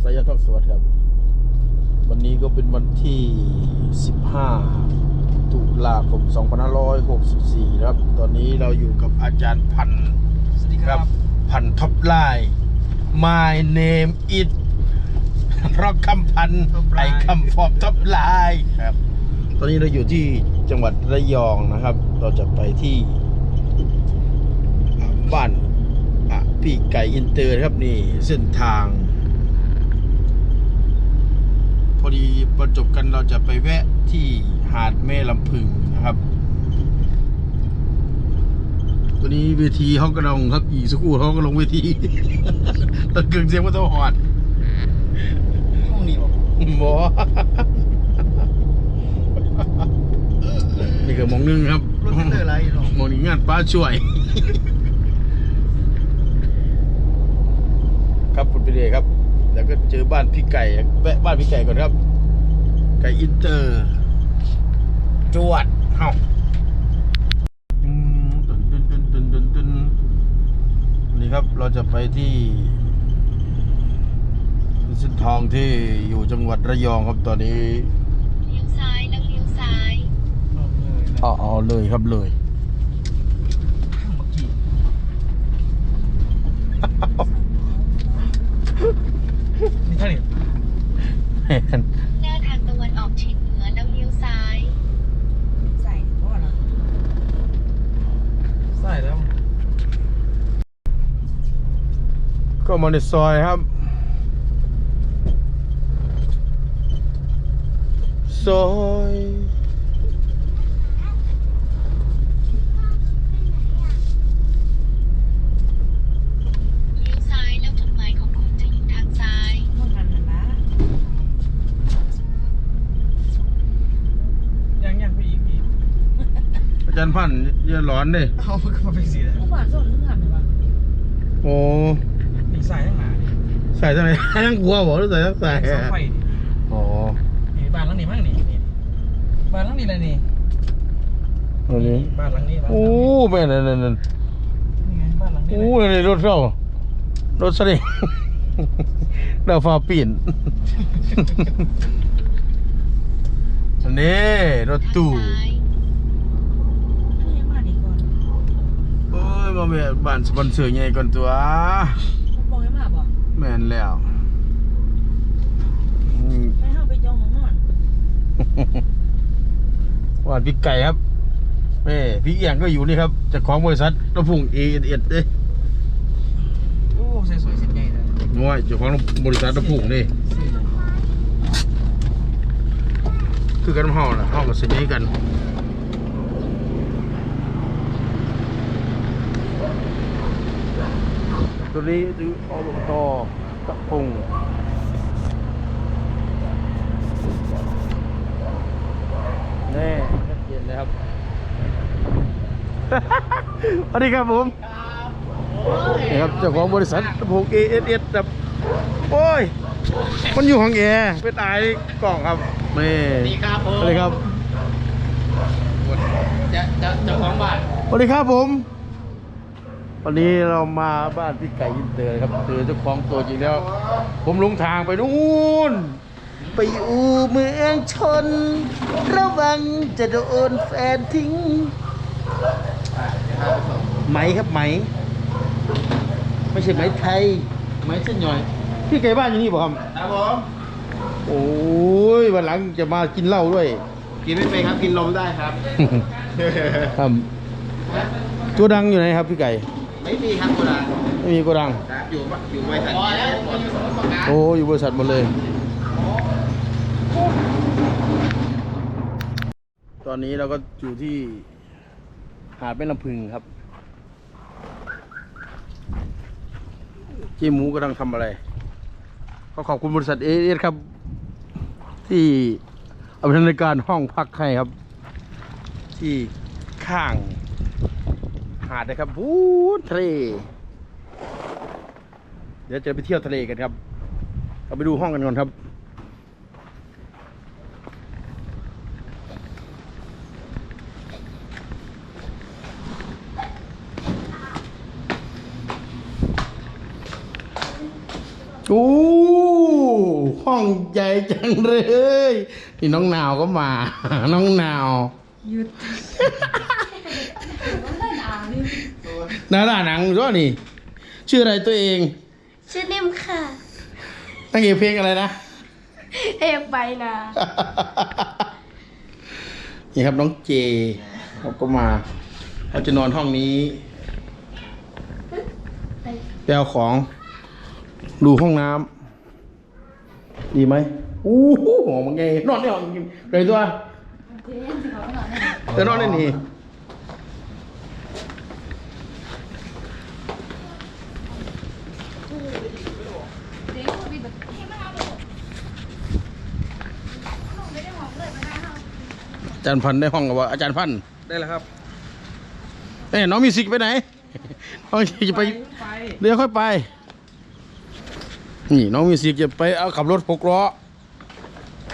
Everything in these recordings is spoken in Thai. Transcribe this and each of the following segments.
สายทอกสวัสดิ์ครับ วันนี้ก็เป็นวันที่ 15 ตุลาคม 2564นะครับ ตอนนี้เราอยู่กับอาจารย์พันธ์สวัสดีครับ พันธ์ท็อปไลน์ My name is ร็อกคำพันธ์ Top ไอ Line คำฟอร์มท็อปไลน์ครับ ตอนนี้เราอยู่ที่จังหวัดระยองนะครับ เราจะไปที่อ่าบ้านอะพี่ไก่อินเตอร์นะครับนี่เส้นทาง พอ ดีประจบกันเราจะไปแวะที่หาดแม่ลำพึงนะครับ ตัวนี้เวทีเขากระดองครับอีกสักครู่เขาก็ลงเวทีตะเกิงเสียงว่าต้องหอดห้องนี้บอกหมอนี่ก็หมองหนึงครับรถเตอร์อะไรหรอหมองนี้งานป้าช่วย ครับคุณพี่เดชครับ แล้วก็เจอบ้านพี่ไก่แวะบ้านพี่ไก่ก่อนครับ ไก่อินเตอร์ จวดเฮ้าอืมตึนตึนตึนตึนตึนตึนนี่ครับเราจะไปที่เส้นทางที่อยู่จังหวัดระยองครับตอนนี้เลี้ยวซ้ายแล้วเลี้ยวซ้ายเอาเอาเลยครับเลย ข้างเมื่อกี้นี่เท่าไหร่หน้าทางตะวันออกเฉียงเหนือแล้วเลี้ยวซ้ายใส่เพราะว่าเราใส่แล้ว ก็มาในซอยครับ ซอย เลี้ยวซ้ายแล้วจุดหมายของคุณจะอยู่ทางซ้าย ต้องกันนะนะ ยังยังไปอีกพี่ อาจารย์พันธ์ อย่าร้อนดิเอามันก็มาเป็นสีแล้วผู้ผ่านส่วนทุกผ่านหรือเปล่าโอ้นี่ใส่ทั้งหนาใส่ทำไมทั้งกลัวบอกหรือใส่ทั้งใส่เสาไฟอ๋อนี่บ้านหลังนี้มั้งนี่นี่บ้านหลังนี้เลยนี่อันนี้บ้านหลังนี้บ้านหลัโอ้งนี้แม่นั่นนั่นนั่นนี่ไงบ้านหลังนี้โอ้เลยนี่รถเข้ารถเสด็จดาวฟ้าปีนอันนี้รถทางตู้ซ้าย อันนี้มาดีก่อน โอ้ย มาเมียบ้านสปอนเซอร์ใหญ่ก่อนตัวมันบอกให้มาบอกแม่นแล้วอืมไม่เข้าไปจองของนอนวาดพี่ไก่ครับแม่พี่เอียงก็อยู่นี่ครับเจากของบริษัทระพุงเอเอ็ดเด้โอ้ใส่สวยสิใหญ่เลยน้อยเจ้าของบริษัทระพุงนี่คือกันห้องนะห้องกับสินี้กัน ตัวนี้คืออบตตะพุงแน่ชัดเจนเลยครับ สวัสดีครับผมนี่ครับเจ้าของบริษัทระพุงเอเอสเอสแบบโอ้ย มันอยู่ห้องแอร์เป็นตายกล่องครับแม่นี่ครับผมสวัสดีครับจะจะจะของบ้านสวัสดีครับผม วันนี้เรามาบ้านพี่ไก่ยินเตอร์ครับเจอเจ้าของตัวจริงแล้ว ผมลงทางไปนู่น ไปอู่เมืองชน ระวังจะโดนแฟนทิ้ง ไหมครับไหม ไม่ใช่ไหมไทย ไหมเส้นหน่อย พี่ไก่บ้านอยู่นี่บ่ครับครับผมโอ้ยวันหลังจะมากินเหล้าด้วย กินไม่เป็นครับกินนมได้ครับ ครับตัวดังอยู่ไหนครับพี่ไก่ ไม่มีครับคุณอาไม่มีตัวดังอยู่อยู่บริษัทนี้หมดโอ้อยู่บริษัทหมดเลย ตอนนี้เราก็อยู่ที่หาดแม่ลำพึงครับเจ๊หมูกำลังทำอะไร ก็ขอบคุณบริษัทเอเอสครับ ที่อำนวยการห้องพักให้ครับ ที่ข้างหาดนะครับบู๊ทะเลเดี๋ยวจะไปเที่ยวทะเลกันครับเอาไปดูห้องกันก่อนครับ โอ้ห้องใหญ่จังเลย นี่น้องนาวก็มา น้องนาวหยุด นาดาหนังด้วยนี่ ชื่ออะไรตัวเอง ชื่อนิ่มค่ะตั้งเอกเพลงอะไรนะ เอกไปนะ นี่ครับน้องเจเขาก็มาเขาจะนอนห้องนี้ไปเอาของ ดูห้องน้ำดีไหมอู้หูหอมมันไงนอนได้หอมจริงเลยตัวจะนอนได้นี่ อาจารย์พันธุ์ได้ห้องกับว่าอาจารย์พันธุ์ได้แล้วครับเอ้ยน้องมิวสิกไปไหนน้องมิวสิกจะไปไปเดี๋ยวค่อยไป นี่น้องมิวสิกจะไปเอาขับรถหกล้อ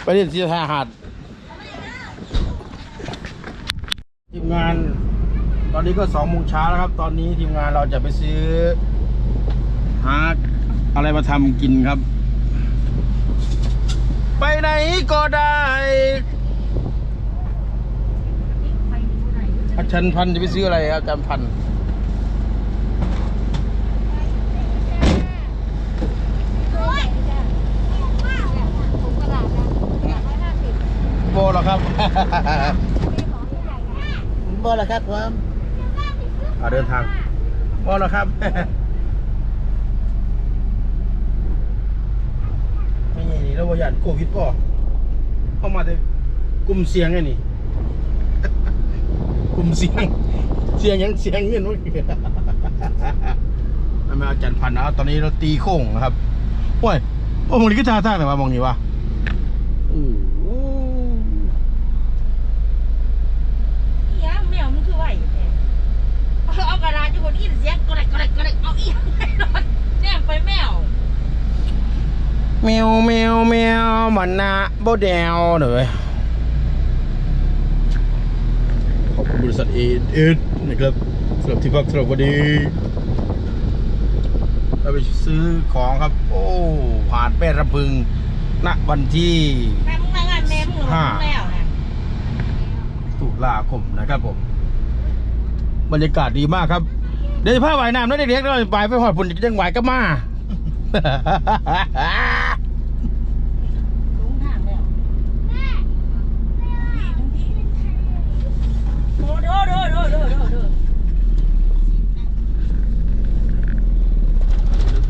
ไปเล่นที่ท่าหาดทีมงานตอนนี้ก็สองโมงเช้าแล้วครับ ตอนนี้ทีมงานเราจะไปซื้อหาอะไรมาทำกินครับ ไปไหนก็ได้ อาจารย์พันธุ์จะไปซื้ออะไรครับอาจารย์พันธุ์โบเหรอครับโบเหรอครับผมอ่าเดินทางโบเหรอครับไม่ใช่นี่เราบอยานโควิดป่ะเข้ามาแต่กลุ่มเสียงไงนี่ กลุ่มเสียง เสียงยังเสียงเงินวะนั่นไม่เอาจันพันธุ์นะตอนนี้เราตีโค้งนะครับโอ้ยโอ้มองนี้ก็ท่าทางไหนวะมองนี้วะโอ้โหอีหยังแมวมันคือไหวแท้เอาเอากระดาษอยู่บนอินเสียงกระไรกระไรกระไรเอาอีหยังไปนอนแนมไปแมวแมวแมวแมวมันนะโบแดวเด้อขอบคุณบ ริษัทเอเอสนะครับสำหรับที่พักสำหรับวันนี้เราไปซื้อของครับ โอ้ผ่านแป้รำพึงณวันที่แม่มึงมางานแม่มึงหรือว่ามึงแล้วนะตุลาคมนะครับผม บรรยากาศดีมากครับ เดี๋ยวจะพาว่ายน้ำแล้วเด็กๆเราไปไปหอดพุ่นจังหวายก็มา ลงทางแล้วโอ้โดโดโดโดโดโด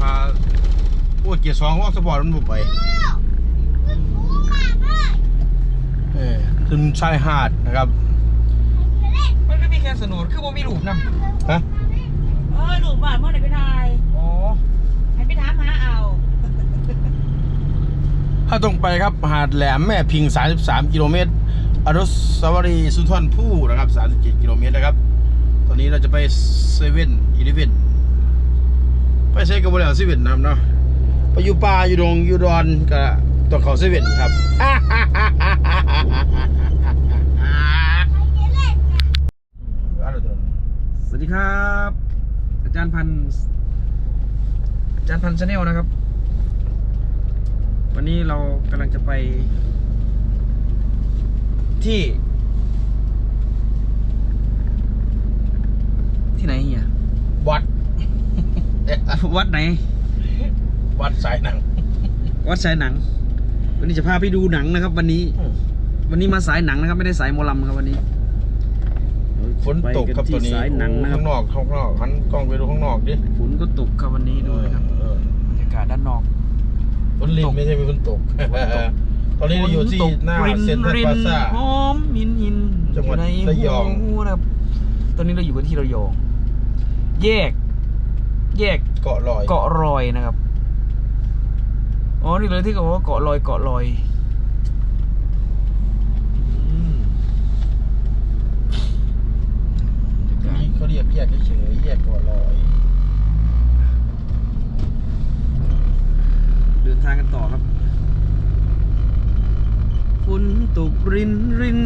พาโอ้ยเกียร์สองว่าสปอร์ตมันบุกไปเออขึ้นชายหาดนะครับ มันไม่มีแค่สนุนคือว่ามีรูปนำฮะเอ้ยลูกบ้านเมื่อไหร่ไปทายอ๋อให้ไปถามหาเอาถ้าตรงไปครับหาดแหลมแม่พิง 33 กิโลเมตร อนุสาวรีย์สุนทรภู่นะครับ 37 กิโลเมตรนะครับ ตอนนี้เราจะไปเซเว่นอีเลเว่นไปเซกับบุรีเซเว่นนะครับเนาะไปอยู่ป่าอยู่ดงอยู่ดอนก็ต้องเขาเซเว่นครับสวัสดีครับ อาจารย์พันธ์อาจารย์พันธ์ชาแนลนะครับ วันนี้เรากำลังจะไป ที่ ที่ไหนเฮียวัด วัดไหน วัดสายหนัง วัดสายหนัง วันนี้จะพาไปดูหนังนะครับ วันนี้วันนี้มาสายหนังนะครับ ไม่ได้สายหมอลำครับวันนี้ฝนตกครับตัวนี้ไปกัที่สายหนังนะครับข้างนอกข้างนอกหันกล้องไปดูข้างนอกดิฝนก็ตกครับวันนี้ดูนะครับเออบรรยากาศด้านนอก ฝนลินตกไม่ใช่ฝนตก ฝนตก ตอนนี้เราอยู่ที่ฝตกหน้าริเซ็นทรัลริพลาซ่าหอมหินหินจังหวัดในระยองหูนะครับตอนนี้เราอยู่กันที่ระยอง แยก แยกเกาะลอย เกาะรอยนะครับอ๋อนี่เลยที่เขาบอกว่าเกาะลอยเกาะลอยอืมนี่เขาเรียกแยกเฉยๆแยกเกาะลอย เดินทางกันต่อครับ ฝนตกรินริน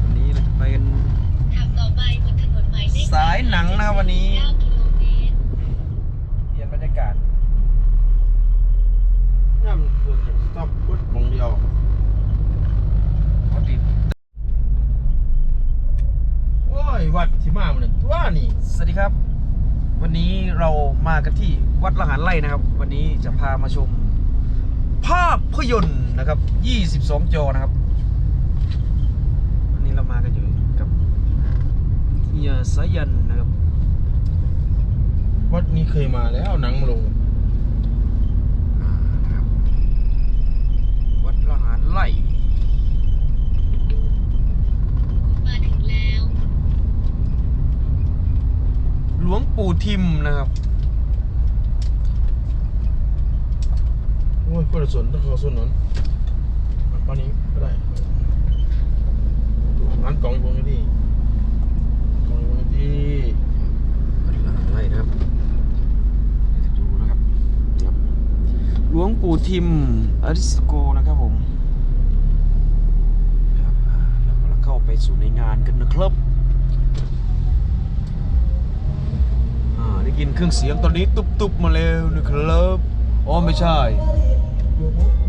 วันนี้เราจะไปกันขับต่อไปบนถนนหมาสายหนังนะวันนี้เปลี่ยนบรรยากาศย่ำส่วนจะชอบพุดมองเดียวพอดีโอ้ยวัดที่มาเนี่ยตัวนี่สวัสดีครับ วันนี้เรามากันที่วัดละหันไล่นะครับ วันนี้จะพามาชม พยนตร์นะครับ 22 จอนะครับ วันนี้เรามากันอยู่กับเฮียสายันนะครับ วัดนี้เคยมาแล้วหนังมาลงอ่านะครับ วัดละหารไร่มาถึงแล้ว หลวงปู่ทิมนะครับ โอ้ย คนละส่วนต้องขาส่วนนั้นตอนนี้ก็ได้ร้านกล่องอยู่ตรงนี้ดิกล่องอยู่ตรงนี้ดิวัดละไรนะครับดูนะครับครับหลวงปู่ทิมอริสโกนะครับผมนะครับอ่าเรากำลังเข้าไปสู่ในงานกันนะครับอ่าได้ยินเครื่องเสียงตอนนี้ตุบๆมาแล้วนะครับอ๋อไม่ใช่ ใ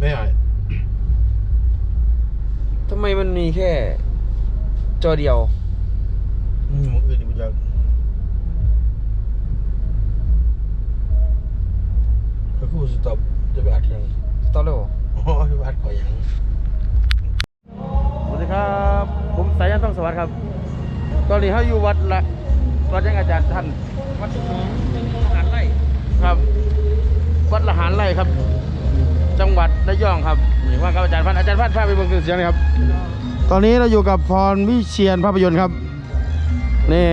ไม่ใช่ทำไมมันมีแค่ จอเดียวอืมมันอื่นอีกมันจะก็คือสต็อปจะไปอัดยังตอนแรกอ๋อไปอัดก่อนยัง สวัสดีครับ ผมสายันต้องสวัสดิ์ครับ ตอนนี้เขาอยู่วัดละวัดยังอาจารย์ท่านวัดหนองหารไร่ครับ วัดละหารไร่ครับ จังหวัดระยองครับนี่ว่าครับอาจารย์พันธ์อาจารย์พันธ์พาไปเบิ่งเครื่องเสียงหนะครับ ตอนนี้เราอยู่กับพรวิเชียนภาพยนตร์ครับนี่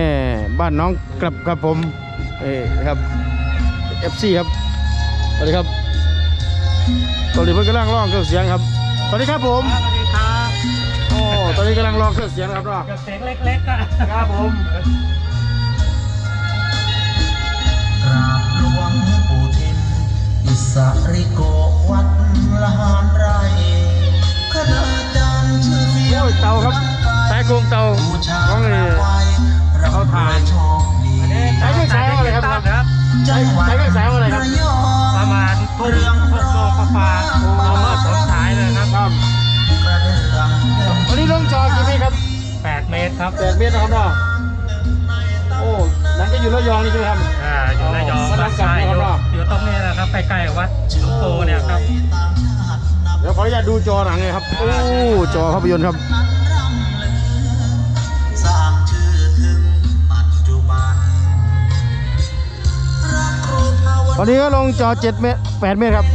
บ้านน้องกลับครับผมเอ้ครับ FC ครับสวัสดีครับตอนนี้เพิ่งกำลังร้องเครื่องเสียงครับสวัสดีครับผมสวัสดีครับโอ้ตอนนี้กำลังร้องเครื่องเสียงครับเนาะกับเสียงเล็กๆก็ครับผม ครับแปดเมตรนะครับเนาะโอ้หนังก็อยู่ระยองนี่ใช่ไหมครับ อ่าอยู่ระยองอ๋อบ้านทรายอยู่บ้านทรายอยู่ตรงนี้นะครับใกล้ๆวัดหลวงปู่เนี่ยครับต่างชาตินับ เดี๋ยวขออนุญาตดูจอหนังเลยครับโอ้จอภาพยนตร์ครับนั้นร่ำลือสร้างชื่อถึงปัจจุบัน รักครูภาวตอนนานี้ก็ลงจอ7เมตร8เมตรครับ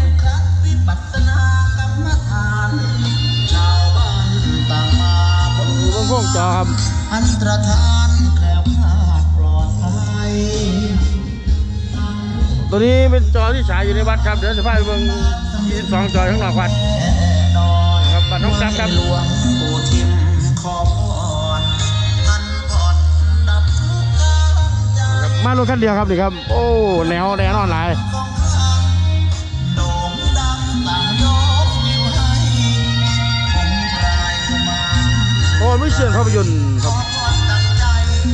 นดูเบื้องพวกจอครับอันตรธานแคล้วคลาดปลอดภัยตัวนี้เป็นจอที่ฉายอยู่ในวัดครับ เดี๋ยวจะพาไปเบิ่ง22 จอข้างนอกวัดแน่นอนครับบ้านน้องตั๊กครับหลวงปู่ทิมขอพรอันผ่อนดับทุกข์กางใจครับมารถคันเดียวครับนี่ครับ โอ้แนวแนวนอนหลาย โอ้ไม่เชื่อภาพยนตร์คขรัอบพรตั้งใจ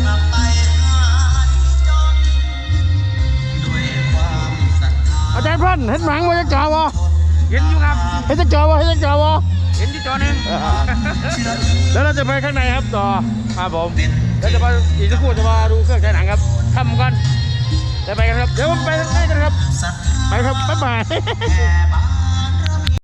กลับไปหายจนด้วยความศรัทธาอาจารย์พันธ์เห็นหนังว่าจะจอวะเห็นอยู่ครับ เห็นจะจอวะเห็นจะจอวะเห็นที่จอหนึ่งแล้วเราจะไปข้างในครับต่อครับผมแล้วจะมาอีกสักครู่จะมาดูเครื่องฉายหนังครับทำกันจะไปกันครับ เดี๋ยวผมไปข้างในกันครับศรัทธาไปครับ บ๊ายบายแผ่บา